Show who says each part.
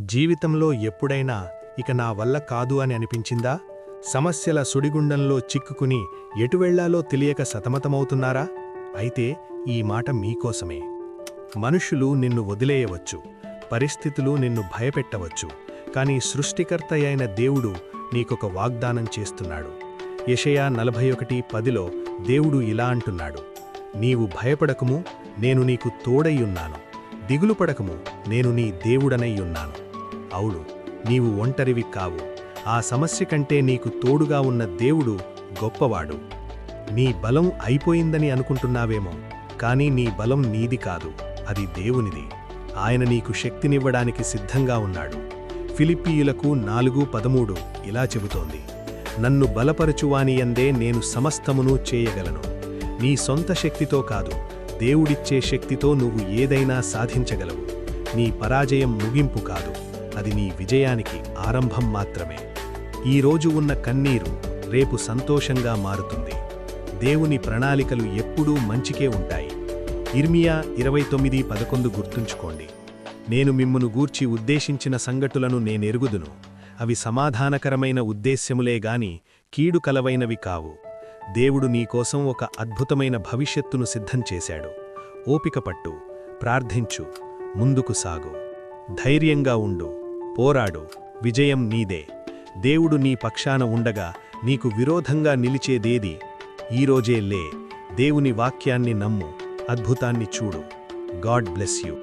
Speaker 1: జీవితంలో ఎప్పుడైనా ఇక నా వల్ల కాదు అని అనిపించిందా? సమస్యల సుడిగుండంలో చిక్కుకుని ఎటువెళ్ళాలో తెలియక సతమతమవుతున్నారా? అయితే ఈ మాట మీకోసమే. మనుషులు నిన్ను వదిలేయవచ్చు పరిస్థితులు నిన్ను భయపెట్టవచ్చు కానీ సృష్టికర్త అయిన దేవుడు నీకొక వాగ్దానం చేస్తున్నాడు. యషయా నలభై ఒకటి పదిలో దేవుడు ఇలా అంటున్నాడు నీవు భయపడకము నేను నీకు తోడయ్యున్నాను దిగులు పడకము నేను నీ దేవుడనయ్యున్నాను అవును నీవు ఒంటరివి కావు. ఆ సమస్య కంటే నీకు తోడుగా ఉన్న దేవుడు గొప్పవాడు. నీ బలం అయిపోయిందని అనుకుంటున్నావేమో కానీ నీ బలం నీది కాదు అది దేవునిది. ఆయన నీకు శక్తినివ్వడానికి సిద్ధంగా ఉన్నాడు. ఫిలిప్పీయులకు నాలుగు పదమూడు ఇలా చెబుతోంది. నన్ను బలపరచువానియందే నేను సమస్తమును చేయగలను. నీ సొంత శక్తితో కాదు దేవుడిచ్చే శక్తితో నువ్వు ఏదైనా సాధించగలవు. నీ పరాజయం ముగింపు కాదు. అది నీ విజయానికి ఆరంభం మాత్రమే. ఈ రోజు ఉన్న కన్నీరు రేపు సంతోషంగా మారుతుంది. దేవుని ప్రణాళికలు ఎప్పుడూ మంచికే ఉంటాయి. ఇర్మియా ఇరవై తొమ్మిది పదకొండు గుర్తుంచుకోండి. నేను మిమ్మును గూర్చి ఉద్దేశించిన సంగతులను నేనెరుగుదును. అవి సమాధానకరమైన ఉద్దేశ్యములే గాని కీడు కలవైనవి కావు. దేవుడు నీకోసం ఒక అద్భుతమైన భవిష్యత్తును సిద్ధం చేశాడు. ఓపిక పట్టు ప్రార్థించు ముందుకు సాగు. ధైర్యంగా ఉండు. పోరాడు. విజయం నీదే. దేవుడు నీ పక్షాన ఉండగా నీకు విరోధంగా నిలిచేదేది? ఈరోజే లే. దేవుని వాక్యాన్ని నమ్ము. అద్భుతాన్ని చూడు. God bless you.